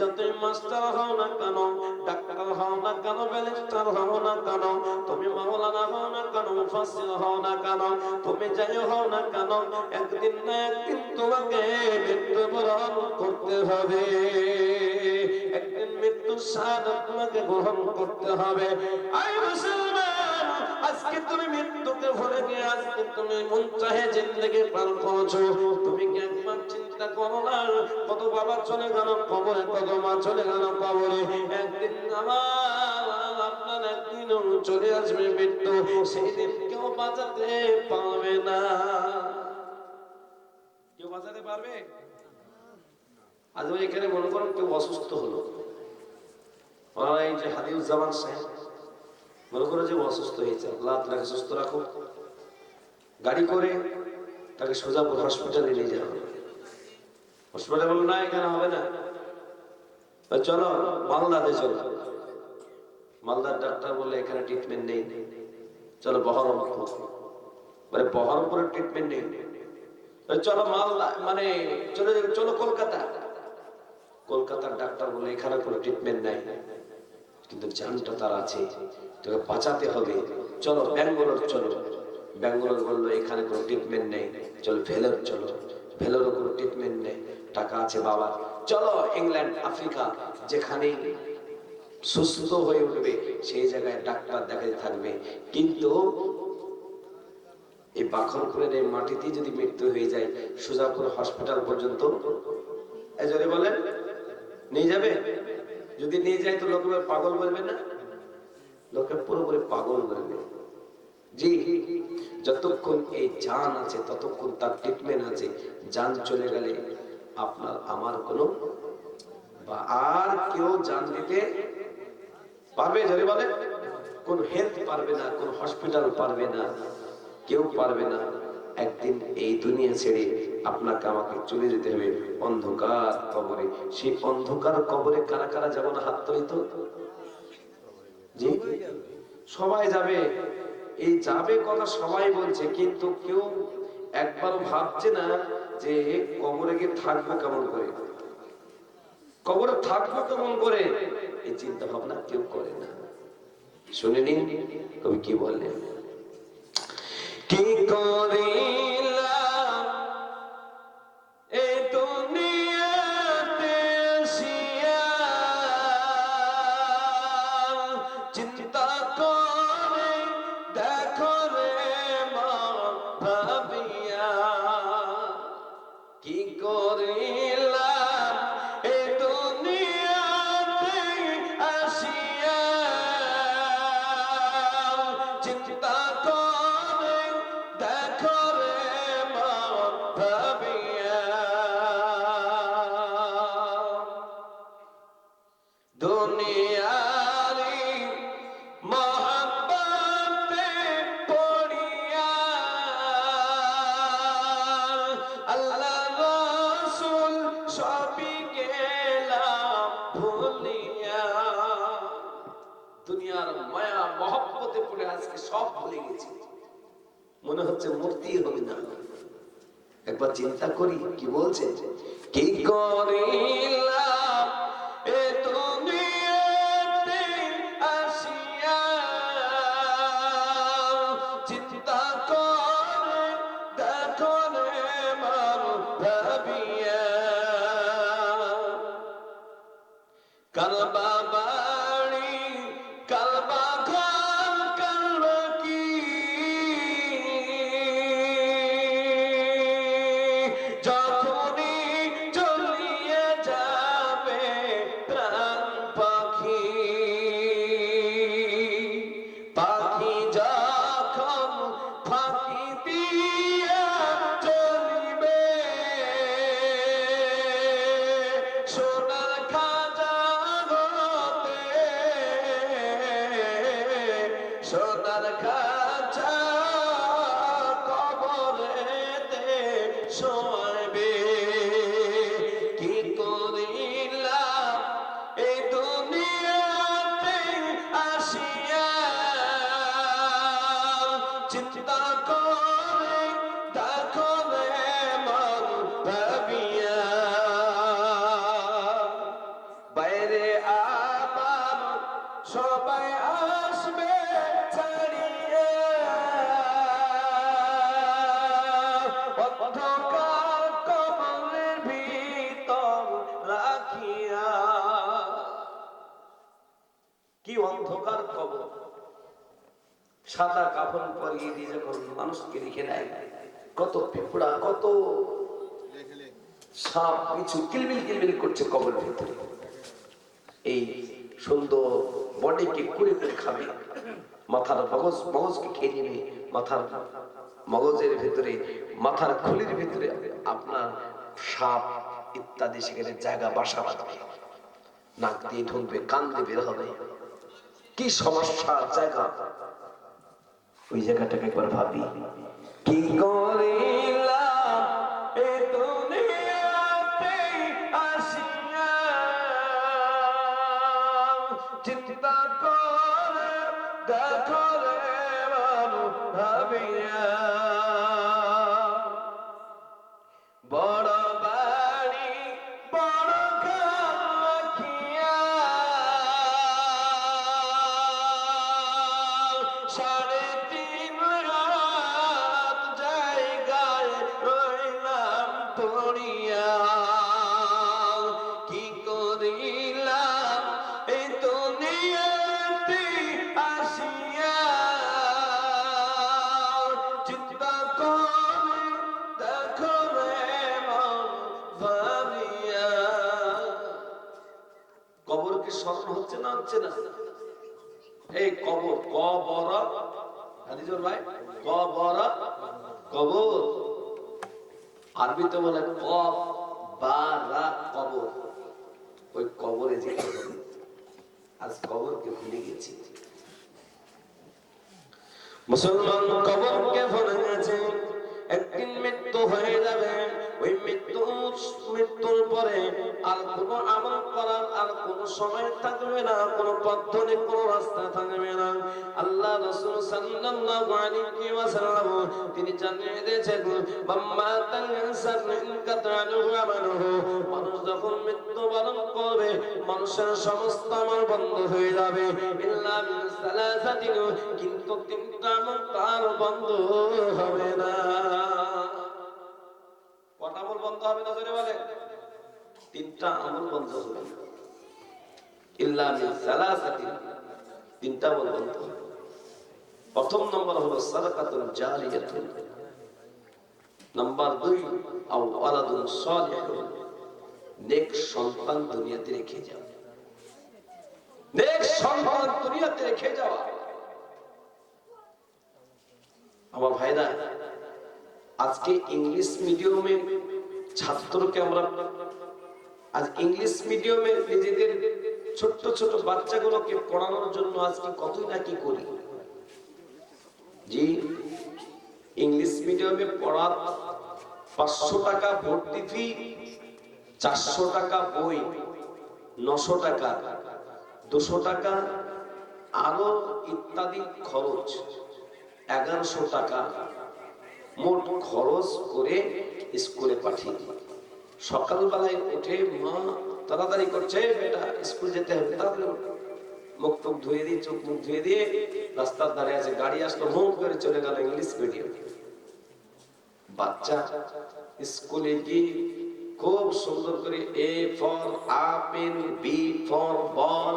যতই মাস্টার হও না কেন, ডাক্তার হও না কেন, ব্যারিস্টার হও না কেন, তুমি মাওলানা হও না কেন, মুফাসসির হও না কেন, তুমি যাই হও না কেন, একদিন না একদিন তোমাকে মৃত্যুবরণ করতে হবে। একদিন মৃত্যুর স্বাদ তোমাকে গ্রহণ করতে হবে। আই মুসলমান! আজকে তুমি গিয়ে আজকে তুমি তুমি কি একবার চিন্তা করো না? কত বাবা চলে গেল কবরে, কত মা চলে গেল কবরে। একদিন আমার আপনার একদিন চলে আসবে মৃত্যু। কেউ বাঁচাতে পারবে না। কেউ বাঁচাতে পারবে? আজ এখানে মনে করুন কেউ অসুস্থ হলো। এই যে হাদিউজ্জামান সাহেব মনে করো যে অসুস্থ হয়েছে, আল্লাহ তাকে সুস্থ রাখো গাড়ি করে তাকে সোজাপুর হসপিটালে নিয়ে যাওয়া হসপিটালে বলল, না, এখানে হবে না। চলো, মালদাতে চলো। মালদার ডাক্তার বললে, এখানে ট্রিটমেন্ট নেই। চলো, বহরমপুর। মানে বহরমপুরের ট্রিটমেন্ট নেই। চলো, মালদা মানে চলে চলো কলকাতা। কলকাতার ডাক্তার বলে এখানে কোনো ট্রিটমেন্ট নাই। কিন্তু জানটা তার আছে। তোকে বাঁচাতে হবে। চলো, ব্যাঙ্গালোর চলো। ব্যাঙ্গালোর বলল, এখানে কোনো ট্রিটমেন্ট নেই। চলো, ভেলোর চলো। ভেলোরও কোনো ট্রিটমেন্ট নেই। টাকা আছে বাবা চলো, ইংল্যান্ড, আফ্রিকা যেখানে সুস্থ হয়ে উঠবে, সেই জায়গায় ডাক্তার দেখাতে থাকবে। কিন্তু এই বাখরপুরের এই মাটিতে যদি মৃত্যু হয়ে যায়, সুজাপুর হসপিটাল পর্যন্ত এজরে বলেন, নিয়ে যাবে? যদি নিয়ে যায় তো লোকে পাগল বলবে না? লোকে পুরোপুরি পাগল বলবে জি, যতক্ষণ এই জান আছে, ততক্ষণ তার ট্রিটমেন্ট আছে, জান চলে গেলে আপনার আমার কোনো বা আর কেউ জান দিতে পারবে যদি বলে? কোন হেলথ পারবে না, কোন হসপিটাল পারবে না, কেউ পারবে না। একদিন এই দুনিয়া ছেড়ে আপনাকে আমাকে চলে যেতে হবে অন্ধকার কবরে। সেই অন্ধকার কবরে কারা কারা যেমন হাত তৈরি তো? জি? সবাই যাবে। এই যাবে কথা সবাই বলছে, কিন্তু কেউ একবার ভাবছে না যে কবরে গিয়ে থাকব কেমন করে। কবরে থাকব কেমন করে? এই চিন্তা ভাবনা কেউ করে না। শুনে নিন, কবি কি বললেন? কি করিলাম একবার চিন্তা করি কি বলছে? কি করিলাম সবাই আসবে ছাড়িয়ে। রাখিয়া। কি অন্ধকার কবর? সাদা কাফন পরিয়ে দিয়ে যখন মানুষকে রেখে দেয়, কত পিঁপড়া কত সাপ, কিছু কিলবিল কিলবিল করছে কবর ভিতরে। এই সুন্দর বডিকে কুড়ে করে খাবে। মাথার মগজ, মগজকে খেয়ে মাথার মগজের ভিতরে, মাথার খুলির ভিতরে আপনার সাপ ইত্যাদি সেখানে জায়গা, বাসা বাঁধবে। নাক দিয়ে ঢুকবে, কান দিয়ে বের হবে। কি সমস্যা, জায়গা? ওই জায়গাটাকে একবার ভাবি। কি করিলাম স্মরণ হচ্ছে না হচ্ছে না? এই কবর কবর হাদিজুর ভাই, কবর কবর। আরবিতে বলে ক বারা কবর। ওই কবরে যে আজ কবরকে ভুলে গেছি। মুসলমান কবরকে ভুলে গেছে। একদিন মৃত্যু হয়ে যাবে। ওই মৃত্যুর পরে আর কোনো আমল করার আর কোনো সময় থাকবে না, কোনো পদ্ধতি কোনো রাস্তা থাকবে না। আল্লাহ রাসূল তিনি জানিয়ে দিয়েছেন, বাম্মা মানুষ যখন মৃত্যুবরণ করবে, মানুষের সমস্ত আমল বন্ধ হয়ে যাবে। ইল্লা মিন সালাসাতিন, কিন্তু তিনটা আমল তার বন্ধ হবে না। আমল বন্ধ হবে না জোরে বলে তিনটা আমল বন্ধ হবে। ইল্লা মিন সালাসাতিন তিনটা আমল বন্ধ হবে। প্রথম নম্বর হলো সাদাকাতুল জারিয়াতুন নাম্বার দুই, আও ওয়ালাদুন সালিহুন নেক সন্তান দুনিয়াতে রেখে যাও। নেক সন্তান দুনিয়াতে রেখে যাওয়া। আমার ভাইরা আজকে ইংলিশ মিডিয়ামে ছাত্রকে আমরা আজ ইংলিশ মিডিয়ামে নিজেদের ছোট্ট ছোট বাচ্চাগুলোকে পড়ানোর জন্য আজকে কতই না কি করি? জি, ইংলিশ মিডিয়ামে পড়ার পাঁচশো টাকা ভর্তি ফি, চারশো টাকা বই, নশো টাকা, দুশো টাকা আরও ইত্যাদি খরচ, এগারোশো টাকা মোট খরচ করে স্কুলে পাঠিয়ে সকালবেলায় উঠে মা তাড়াতাড়ি করছে, বেটা, স্কুল যেতে হবে। মুখ টুক ধুয়ে দিয়ে, চোখ মুখ ধুয়ে দিয়ে রাস্তার ধারে আছে গাড়ি আসলো হোম করে চলে গেল ইংলিশ মিডিয়াম। বাচ্চা স্কুলে গিয়ে খুব সুন্দর করে A for apple B for ball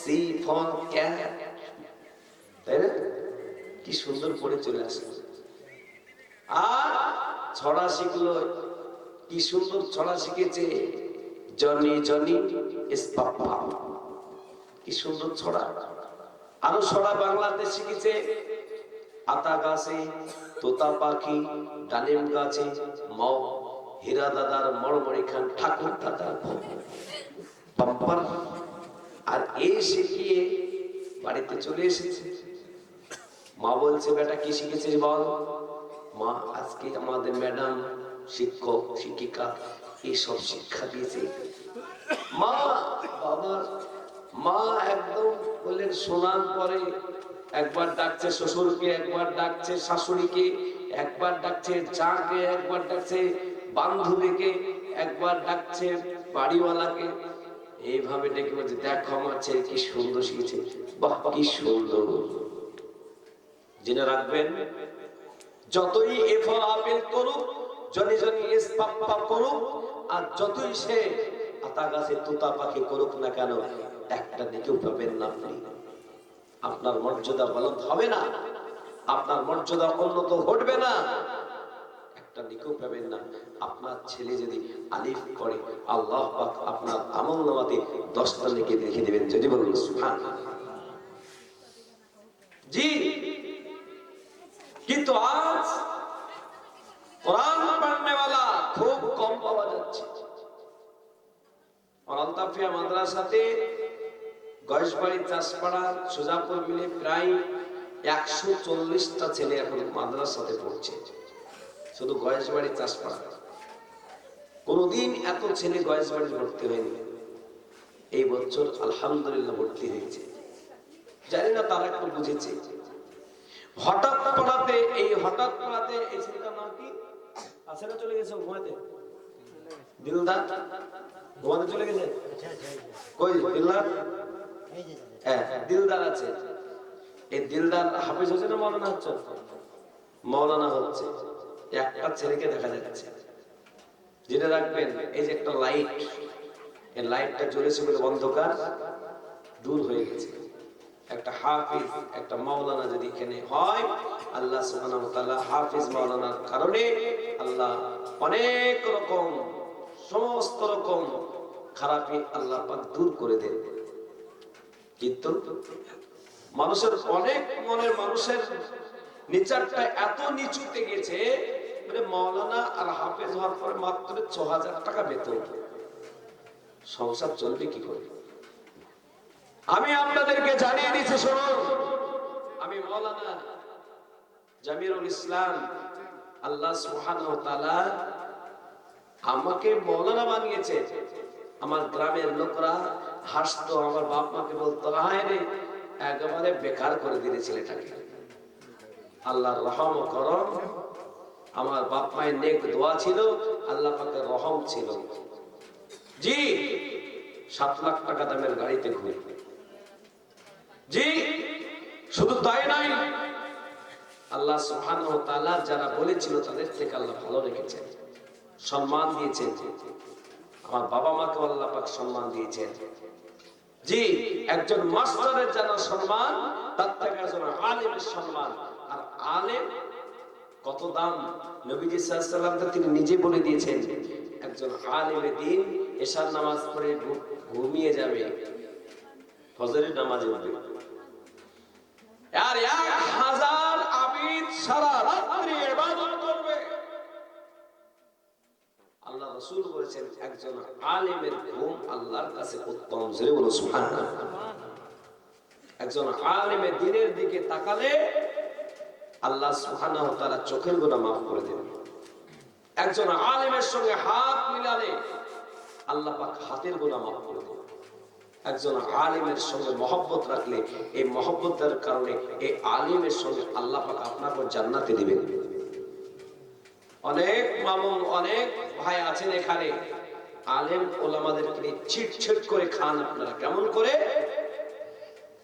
C for cat তাই না? কি সুন্দর করে চলে আসলো। আর ছড়া শিখলো। কি সুন্দর ছড়া শিখেছে। জনি জনি কি সুন্দর ছড়া। আরও ছড়া বাংলাতে শিখেছে। আতা গাছে, তোতা পাখি, ডালিম গাছে, মৌ, হীরা দাদার মরমরি খান, ঠাকুর দাদার ভোগ। বাম্পার আর এই শিখিয়ে বাড়িতে চলে এসেছে। মা বলছে, বেটা, কি শিখেছিস বল? মা আজকে আমাদের ম্যাডাম, শিক্ষক, শিক্ষিকা, এইসব শিক্ষা দিয়েছে। মা, বাবা, মা একদম বললেন, শোনার পরে একবার ডাকছে শ্বশুরকে, একবার ডাকছে শাশুড়িকে, একবার ডাকছে চাকে, একবার ডাকছে বান্ধবীকে, একবার ডাকছে বাড়িওয়ালাকে। এইভাবে ডেকে বলছে, দেখো আমার ছেলে কি সুন্দর শিখেছে। বাহ, কি সুন্দর। জেনে রাখবেন যতই এফর আপেল করুক, জনি জনি ইস্পাপ্পা করুক, আর যতই সে আতা গাছে তুতা পাখি করুক না কেন, একটা দিকেও পাবেন না আপনি। আপনার মর্যাদা বলদ হবে না। আপনার মর্যাদা উন্নত ঘটবে না। একটা দিকেও পাবেন না। আপনার ছেলে যদি আলিফ করে, আল্লাহ পাক আপনার আমল নামাতে দশটা লিখে লিখে দেবেন। যদি বলুন সুবহান জি। কিন্তু আজ কোরআন পড়নেওয়ালা খুব কম পাওয়া যাচ্ছে। আলতাফিয়া মাদ্রাসাতে গয়েশবাড়ি চাষপাড়া, সুজাপুর মিলে প্রায় একশো চল্লিশটা ছেলে এখন মাদ্রাসাতে পড়ছে। শুধু গয়েশবাড়ি চাষপাড়া। কোনদিন এত ছেলে গয়েশবাড়ি ভর্তি হয়নি। এই বছর আলহামদুলিল্লাহ ভর্তি হয়েছে। জানি না তারা একটু বুঝেছে। হঠাৎ পড়াতে এই হঠাৎ পড়াতে এই ছেলেটার নাম কি? চলে গেছে ঘুমাতে? দিলদার? ঘুমাতে চলে গেছে? কই দিলদার? হ্যাঁ দিলদার আছে। এই দিলদার হাফিজ মৌলানা হচ্ছে? মৌলানা হচ্ছে। একটা ছেলেকে দেখা যাচ্ছে। জেনে রাখবেন, এই যে একটা লাইট, এই লাইটটা জ্বলেছে বলে অন্ধকার দূর হয়ে গেছে। একটা হাফিজ, একটা মাওলানা যদি এখানে হয়, আল্লাহ হাফিজ মাওলানার কারণে আল্লাহ অনেক রকম, সমস্ত রকম আল্লাহ দূর করে দেন। কিন্তু মানুষের অনেক মনের মানুষের নিচারটা এত নিচুতে গেছে মানে মাওলানা আর হাফেজ হওয়ার পরে মাত্র ছ হাজার টাকা বেতন। সংসার চলবে কি করে? আমি আপনাদেরকে জানিয়ে দিচ্ছি, শুনুন। আমি মৌলানা জামিরুল ইসলাম, আল্লাহ সুবহানাহু তাআলা আমাকে মৌলানা বানিয়েছে। আমার গ্রামের লোকরা হাসতো, আমার বাপ মাকে বলতো হায় রে, একেবারে বেকার করে দিলে ছেলেটাকে। আল্লাহর রহম করম। আমার বাপ মায়ের নেক দোয়া ছিল, আল্লাহ পাকের রহম ছিল। জি, সাত লাখ টাকা দামের গাড়িতে ঘুরে। জি, শুধু তাই নাই আল্লাহ সুবহানাহু ওয়া তাআলা যারা বলেছিল তাদের থেকে আল্লাহ ভালো রেখেছেন, সম্মান দিয়েছেন। আমার বাবা মাকে আল্লাহ পাক সম্মান দিয়েছেন। জি, একজন মাস্টারের যারা সম্মান, তার থেকে একজন আলেমের সম্মান। আর আলেম কত দাম? নবীজি সাল্লাল্লাহু তিনি নিজে বলে দিয়েছেন, একজন আলেমে দিন এশার নামাজ পড়ে ঘুমিয়ে যাবে। ফজরের নামাজে উঠবে। আর এক হাজার আবিদ সারা রাত্রি ইবাদত করবে। আল্লাহ রসুল বলেছেন, একজন আলেমের ঘুম আল্লাহর কাছে উত্তম। বলো, সুবহানাল্লাহ। একজন দিনের দিকে তাকালে আল্লাহ সুবহানাহু তাআলা চোখের গুনাহ মাফ করে দেবেন একজন আলেমের সঙ্গে হাত মিলালে আল্লাহ পাক হাতের গুনাহ মাফ করে দেবেন একজন আলিমের সঙ্গে মহব্বত রাখলে, এই মহব্বতের কারণে এই আলিমের সঙ্গে আল্লাহ পাক আপনাকে জান্নাতে দিবেন। অনেক মামুন, অনেক ভাই আছেন এখানে। আলেম ওলামাদেরকে নিয়ে ছিট ছিট করে খান আপনারা। কেমন করে?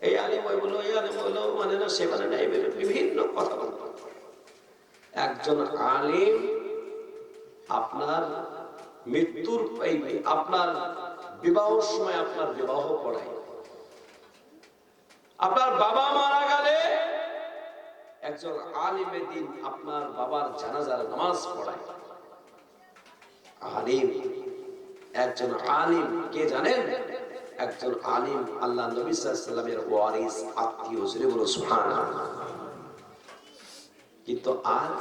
এই আলিম ওই বলো, এই আলিম বলো মানে না, সে মানে না বিভিন্ন কথা বলতো একজন আলিম আপনার মৃত্যুর এই আপনার বিবাহ সময় আপনার বিবাহ পড়ায় আপনার বাবা মারা গেলে একজন আলিমে দিন আপনার বাবার জানাজার নামাজ পড়ায়। আলিম, একজন আলিম, কে জানেন? একজন আলিম আল্লাহ নবী সাল্লামের ওয়ারিস, আত্মীয় জুড়ে বলো সুবহানাল্লাহ। কিন্তু আজ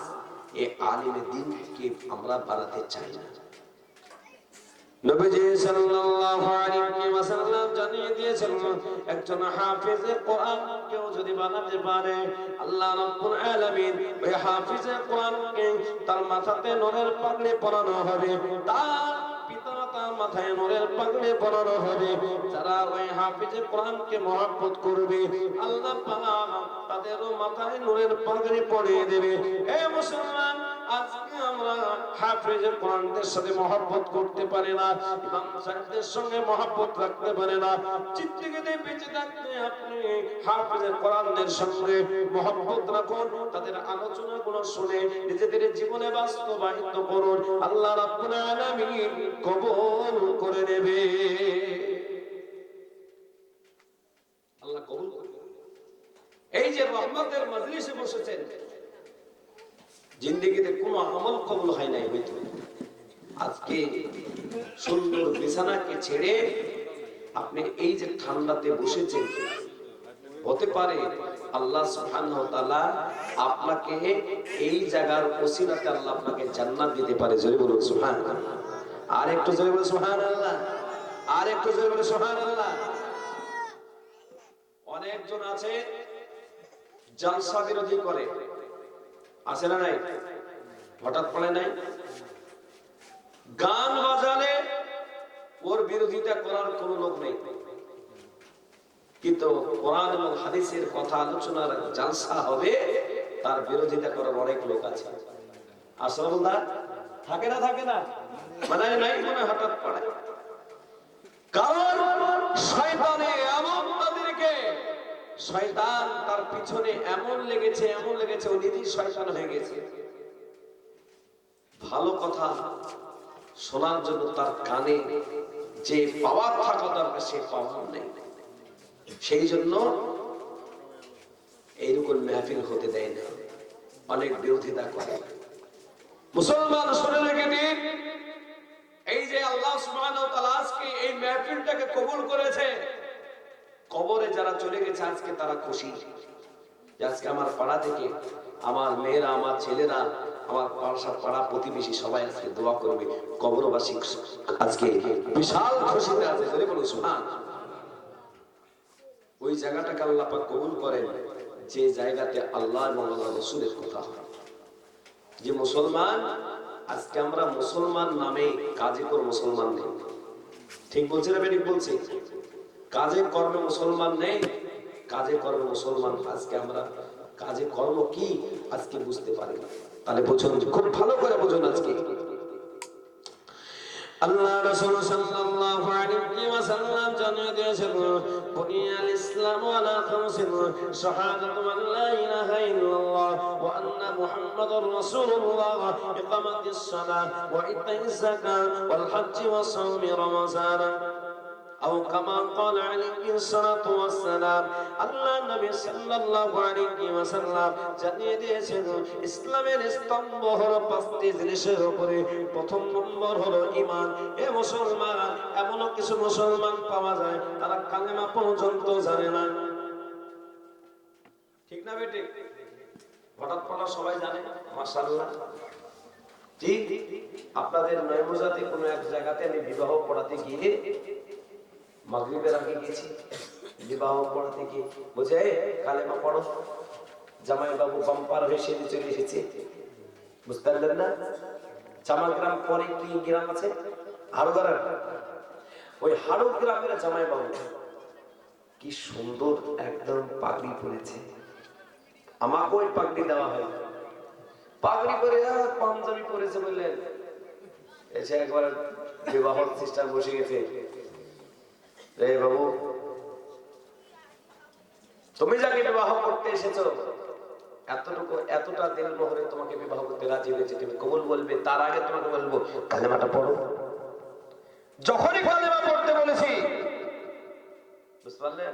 এই আলিমে দিনকে আমরা বাড়াতে চাই না। নবীজি সাল্লাল্লাহু আল্লাহ রাব্বুল তার মাথাতে নূরের পাগড়ি পরানো হবে, তার পিতামাতার মাথায় নূরের পাগড়ি পরানো হবে, যারা ওই হাফেজে কোরআনকে মহব্বত করবে, আল্লাহ তাদেরও মাথায় নূরের পাগড়ি পরিয়ে দেবে। এ মুসলমান আজকে আমরা হাফেজের কোরআনদের সাথে মহব্বত করতে পারি না, ইমাম সাহেবদের সঙ্গে মহব্বত রাখতে পারে না। চিত্তিকে বেঁচে থাকতে আপনি হাফেজের কোরআনদের সঙ্গে মহব্বত রাখুন, তাদের আলোচনাগুলো শুনে নিজেদের জীবনে বাস্তবায়িত করুন। আল্লাহ রাব্বুল আলামিন কবুল করে নেবে। আল্লাহ কবুল করবে এই যে রহমতের মজলিসে বসেছেন জিন্দগিতে কোনো আমল কবুল হয় নাই হইতো আজকে সুন্দর বিছানাকে ছেড়ে আপনি এই যে ঠান্ডাতে বসেছেন, হতে পারে আল্লাহ আপনাকে এই জায়গার আল্লাহ আপনাকে জান্নাত দিতে পারে। আর একটু জোরে আর একটু জোরে বলুন, সুবহানাল্লাহ। অনেকজন আছে, জলসা বিরোধী করে। আছে না নাই? হঠাৎ পড়ে নাই? গান বাজালে ওর বিরোধিতা করার কোন লোক নেই। কিন্তু কোরআন এবং হাদিসের কথা আলোচনার জালসা হবে, তার বিরোধিতা করার অনেক লোক আছে। আসলে থাকে না থাকে না? মানে নাই মনে হঠাৎ পড়ে কারণ শয়তানে এমন তাদেরকে শয়তান তার পিছনে এমন লেগেছে এমন লেগেছে, ও নিজেই শয়তান হয়ে গেছে। ভালো কথা শোনার জন্য তার কানে যে পাওয়ার থাকা দরকার, সে পাওয়ার নেই। সেই জন্য এইরকম মেহফিল হতে দেয় না। অনেক বিরোধিতা করে। মুসলমান শুনে রেখে দিন, এই যে আল্লাহ সুবহানাহু ওয়া তাআলা আজকে এই মেহফিলটাকে কবুল করেছে কবরে যারা চলে গেছে, আজকে তারা খুশি। আজকে আমার পাড়া থেকে আমার মেয়েরা, আমার ছেলেরা, আমার পাড়া পাড়া প্রতিবেশী সবাই আজকে দোয়া করবে। কবরবাসী আজকে বিশাল খুশিতে আছে ধরে বলুন সুহান ওই জায়গাটাকে আল্লাহ পাক কবুল করেন, যে জায়গাতে আল্লাহ এবং আল্লাহ রসুলের কথা। যে মুসলমান, আজকে আমরা মুসলমান নামে কাজে কর মুসলমান নেই। ঠিক বলছি না বেরিক বলছি? কাজে কর্মে মুসলমান নেই। কাজে কর্মে মুসলমান, আজকে আমরা কাজে কর্ম কি আজকে বুঝতে পারি তাহলে বুঝুন, খুব ভালো করে বুঝুন আজকে। আল্লাহ রাসূল সাল্লাল্লাহু আলাইহি ওয়াসাল্লাম জানিয়ে দিয়েছেন, বুনিয়াল ইসলাম আলা খামসিন শাহাদাতু আন লা ইলাহা ইল্লাল্লাহ ওয়া আন্না মুহাম্মাদুর রাসূলুল্লাহ ইকামাতিস সালাহ ওয়া ইতাইজ যাকাত ওয়াল হজ্জ ওয়া সাওমি রমাযান أو كما قال عليه الصلاة والسلام আল্লাহ নবী সাল্লাল্লাহু আলাইহি ওয়াসাল্লাম জানিয়ে দিয়েছেন ইসলামের স্তম্ভ হলো পাঁচটি জিনিসের উপরে প্রথম নম্বর হলো ঈমান এ মুসলমান এমন কিছু মুসলমান পাওয়া যায় তারা কালেমা পর্যন্ত জানে না ঠিক না বেটে হঠাৎ পড়া সবাই জানে মাশাআল্লাহ জি আপনাদের নয়মজাতে কোনো এক জায়গাতে আমি বিবাহ পড়াতে গিয়ে মাগরিবের আগে গেছি বিবাহ পড়াতে গিয়ে বুঝে কালেমা পড়ো। জামাই বাবু বাম্পার হয়ে সেদিন চলে এসেছে। বুঝতে পারলেন না? জামাল গ্রাম পরে কি গ্রাম আছে? হাড়ুদার ওই হাড়ু গ্রামের জামাই বাবু কি সুন্দর একদম পাগড়ি পরেছে। আমাকে ওই পাগড়ি দেওয়া হয়। পাগড়ি পরে পাঞ্জাবি পরেছে বললেন। এসে একবার বিবাহ সিস্টার বসে গেছে। রে বাবু, তুমি যাকে বিবাহ করতে এসেছ, এতটুকু, এতটা দিল মোহরে তোমাকে বিবাহ করতে রাজি হয়েছে, তুমি কবুল বলবে, তার আগে তোমাকে বলব, কালেমাটা পড়ো। যখনই কালেমা পড়তে বলেছি, বুঝতে পারলেন?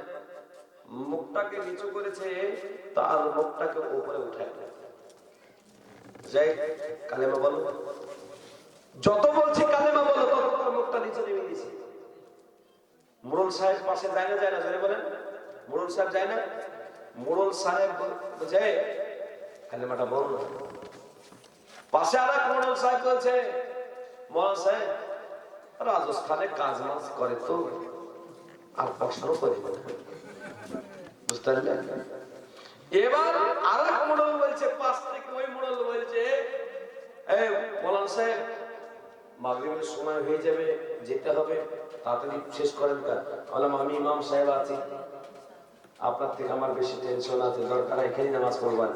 মুখটাকে নিচু করেছে, তার মুখটাকে উপরে উঠায় যাই কালেমা বলো। যত বলছি কালেমা বলো, তত মুখটা নিচে নেমে দিয়েছে মুরল সাহেব পাশে যায় না যায় না, জোরে বলেন। মুরল সাহেব যায় না? মুরল সাহেব বুঝে কালেমাটা বল পাশে আর এক মুরল সাহেব বলছে মরল সাহেব, রাজস্থানে কাজ মাজ করে তো, আর পছন্দ করে বুঝতে পারলেন এবার আর এক মোড়ল বলছে, পাশ থেকে ওই মোড়ল বলছে, এই মলান সাহেব মাগরিবের সময় হয়ে যাবে, যেতে হবে, তাড়াতাড়ি শেষ করেন কাজ। বললাম আমি ইমাম সাহেব আছি। আপনার থেকে আমার বেশি টেনশন আছে, দরকার এখানেই নামাজ পড়বেন।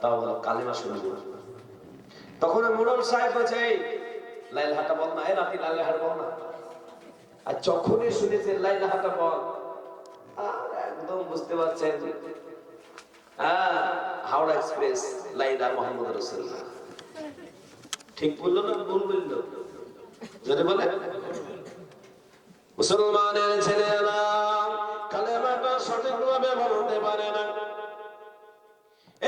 তাও বললাম কালেমা শুনব তখন মোড়ল সাহেব বলছে লাইল হাটা বল না এ নাতি লাইল হাটা বল না আর যখনই শুনেছে, লাইল হাটা বল একদম বুঝতে পারছেন হ্যাঁ হাওড়া এক্সপ্রেস, লাইলা মোহাম্মদ রসুল্লাহ ঠিক বলল না, ভুল বলল? যদি বলে, মুসলমানের ছেলেরা কালেমাটা সঠিকভাবে বলতে পারে না।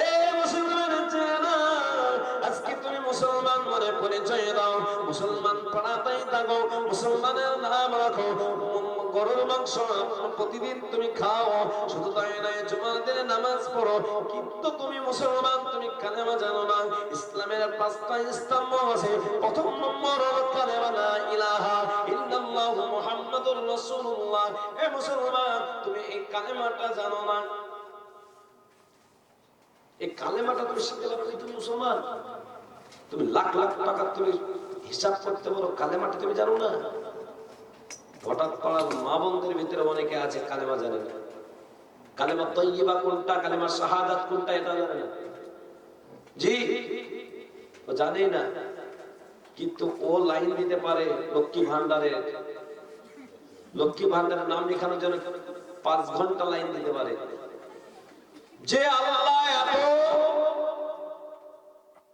এ মুসলমানের ছেলেরা আজকে তুমি মুসলমান মনে পরিচয় দাও। মুসলমান পড়াতেই থাকো, মুসলমানের নাম রাখো। গরুর মাংস প্রতিদিন তুমি খাও। শুধু তাই নয় জুমার দিনে নামাজ পড়ো। কিন্তু তুমি মুসলমান, তুমি কালেমা জানো না। ইসলামের পাঁচটা স্তম্ভ আছে। প্রথম নম্বর কালেমা ইলাহা ইল্লাল্লাহ মুহাম্মাদুর রাসূলুল্লাহ। মুসলমান, তুমি এই কালেমাটা জানো না। এই কালেমাটা তুমি শিখতে তুমি মুসলমান। তুমি লাখ লাখ টাকা তুমি হিসাব করতে পারো, কালেমাটা তুমি জানো না। হঠাৎ পাড়ার মা বোনদের ভিতরে অনেকে আছে, কালেমা জানে না। কালেমা তৈবা কোনটা, কালেমা শাহাদাত কোনটা, এটা জানে না। জি, ও জানেই না। কিন্তু ও লাইন দিতে পারে লক্ষ্মী ভান্ডারের লক্ষ্মী ভান্ডারের নাম লেখানোর জন্য পাঁচ ঘণ্টা লাইন দিতে পারে। যে আল্লাহ এত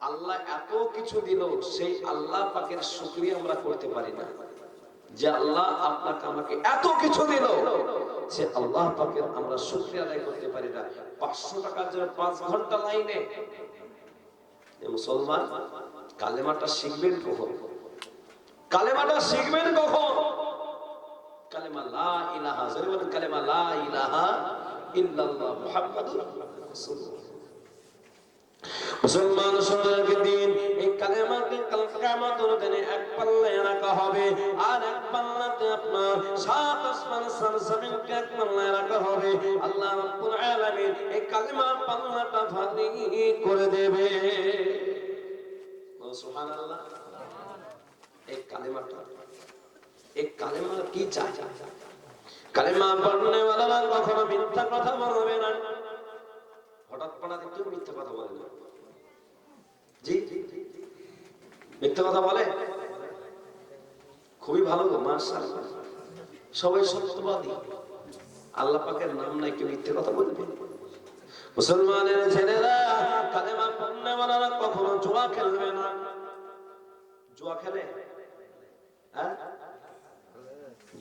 আল্লাহ এত কিছু দিল, সেই আল্লাহ পাকের শুক্রিয়া আমরা করতে পারি না। যে আল্লাহ আপনাকে আমাকে এত কিছু দিল, সে আল্লাহ পাকের আমরা শুক্রিয়া আদায় করতে পারি না। পাঁচশো টাকার জন্য পাঁচ ঘণ্টা লাইনে। মুসলমান, কালেমাটা শিখবেন কখন? কালেমাটা শিখবেন কখন? কালেমা লা ইলাহা, জোরে কালেমা লা ইলাহা ইল্লাল্লাহ মুহাম্মাদুর রাসূলুল্লাহ। মুসলমান সোনার দিন, এই কালেমাকে কাল কিয়ামতের দিনে এক পাল্লায় রাখা হবে। আর এক পাল্লাতে আপনার সাত আসমান এক পাল্লায় রাখা হবে। আল্লাহ রাব্বুল আলামিন এই পাল্লাটা ভারী করে দেবে। সুবহানাল্লাহ। এই কালেমাটা, এই কি কালেমা পড়নে কখনো মিথ্যা কথা বলবে না। হঠাৎ পাড়াতে কেউ মিথ্যা কথা বলে না। কথা বলে? খুবই ভালো গো, মাশাআল্লাহ। সবাই সত্যবাদী। আল্লাহ পাকের নাম নাই, কেউ মিথ্যে কথা বলবে? মুসলমানের ছেলেরা কখনো জুয়া খেলবে না। জুয়া খেলে? হ্যাঁ?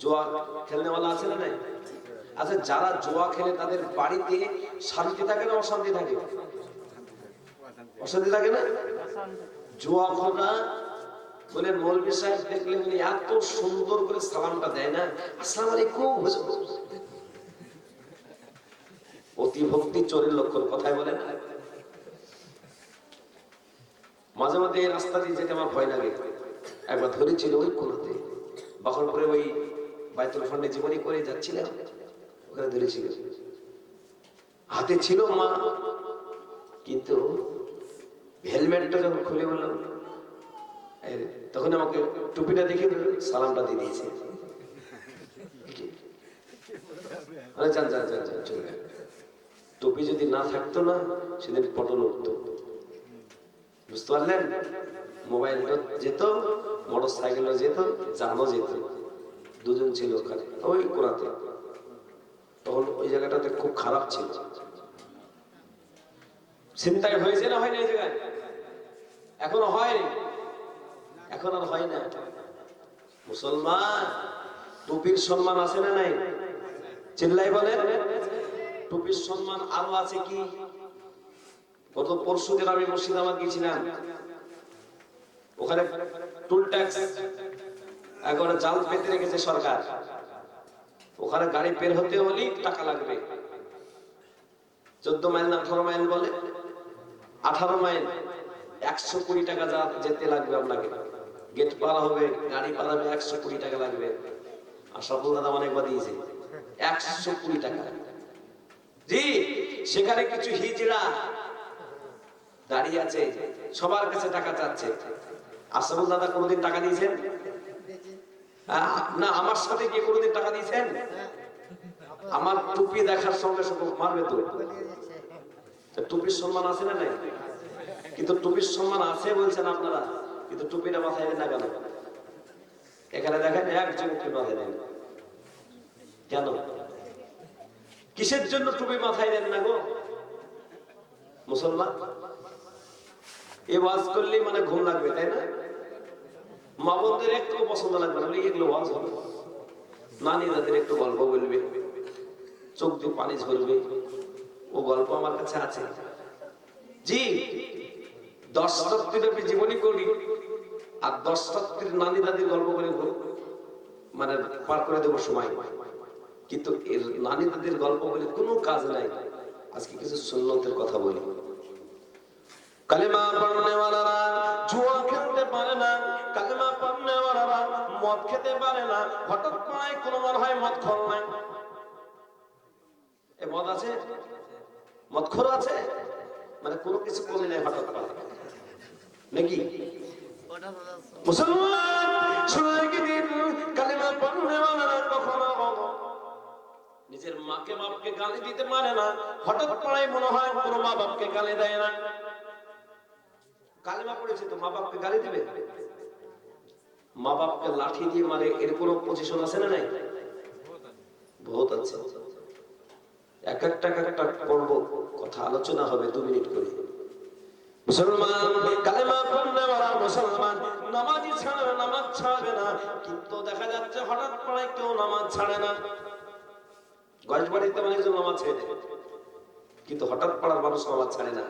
জুয়া খেলনে আছে না নাই? আচ্ছা যারা জোয়া খেলে তাদের বাড়িতে শান্তি থাকে না অশান্তি থাকে? অশান্তি থাকে না? জুয়া বলে সাহেব দেখলে উনি এত সুন্দর করে সালামটা দেয় না। আসসালামু আলাইকুম অতি ভক্তি চোরের বলে না। মাঝে মাঝে এই রাস্তা দিয়ে যেতে আমার ভয় লাগে। একবার ধরেছিল ওই কোনাতে বখরপুরে ওই বাইতুল ফান্ডে জীবনী করে যাচ্ছিলাম। ওখানে ধরেছিল। হাতে ছিল মা, কিন্তু হেলমেটটা যখন খুলে বললাম তখন আমাকে টুপিটা দেখে সালামটা দিয়ে দিয়েছে। টুপি যদি না থাকতো না, সেদিন পটল উঠতো। বুঝতে পারলেন? মোবাইলটা যেত মোটর সাইকেলও যেত জানও যেত। দুজন ছিল ওখানে, ওই কোনাতে। তখন ওই জায়গাটাতে খুব খারাপ ছিল। চিন্তায় হয়েছে না হয়নি জায়গায়? এখনও হয়নি? এখন আর হয় না। মুসলমান, টুপির সম্মান আছে না নাই? চিল্লাই বলেন। টুপির সম্মান আরও আছে কি? গত পরশু দিন আমি মুর্শিদাবাদ গেছিলাম ওখানে টুল ট্যাক্স, একবারে জাল পেতে রেখেছে সরকার। ওখানে গাড়ি বের হতে হলেই টাকা লাগবে। চোদ্দ মাইল না আঠারো মাইল বলে? আঠারো মাইল। একশো কুড়ি টাকা যা যেতে লাগবে আপনাকে। গেট পার হবে, গাড়ি পার হবে একশো কুড়ি টাকা লাগবে। আর সফল দাদা অনেকবার দিয়েছে, একশো কুড়ি টাকা। জি, সেখানে কিছু হিজড়া দাঁড়িয়ে আছে, সবার কাছে টাকা চাচ্ছে। আসামুল দাদা কোনোদিন টাকা দিয়েছেন? না, আমার সাথে গিয়ে কোনোদিন টাকা দিয়েছেন? আমার টুপি দেখার সঙ্গে সঙ্গে মারবে তো টুপির সম্মান আছে না নাই? কিন্তু টুপির সম্মান আছে বলছেন আপনারা, কিন্তু টুপিটা মাথায় না কেন এখানে দেখেন এক যুবককে মাথায় দেন। কেন? কিসের জন্য টুপি মাথায় দেন না গো? মুসলমান এ ওয়াজ করলেই মানে ঘুম লাগবে, তাই না? মা বোনদের একটু পছন্দ লাগবে না এগুলো ওয়াজ হবে। নানি দাদের একটু গল্প বলবে, চোখ দিয়ে পানি ঝরবে। ও গল্প আমার কাছে আছে। জি দশ জীবনী করি আর দশ শতাব্দীর নানি দাদির গল্প করে মানে পার করে দেবো সময়। কিন্তু এর নানি দাদির গল্প বলে কোনো কাজ নাই। আজকে কিছু সুন্নতের কথা বলি। কালিমা জুয়া খেলতে পারে না। কালিমা মদ খেতে পারে না। হঠাৎ করে কোনো মনে হয়, মদ খর নাই এ মদ আছে? মদ খোর আছে? মানে কোনো কিছু কমে নাই হঠাৎ করে নাকি? নিজের মাকে বাপকে গালি দিতে পারে না, হঠাৎ পড়াই মনে হয় কোনো মা বাপকে গালি দেয় না। কালিমা পড়েছে তো মা বাপকে গালি মা বাপকে লাঠি দিয়ে মারে, এর কোনো পজিশন আছে না নাই? বহুত আছে। এক একটা এক একটা করব, কথা আলোচনা হবে দু মিনিট করে। মুসলমান, কালেমা পড়লে ওরা মুসলমান। নামাজি ছাড়ে নামাজ ছাড়বে না। কিন্তু দেখা যাচ্ছে হঠাৎ করে কেউ নামাজ ছাড়ে না। গরিব বাড়িতে একজন নামাজ ছেড়ে দেয়। কিন্তু হঠাৎ পড়ার মানুষ নামাজ ছাড়ে না।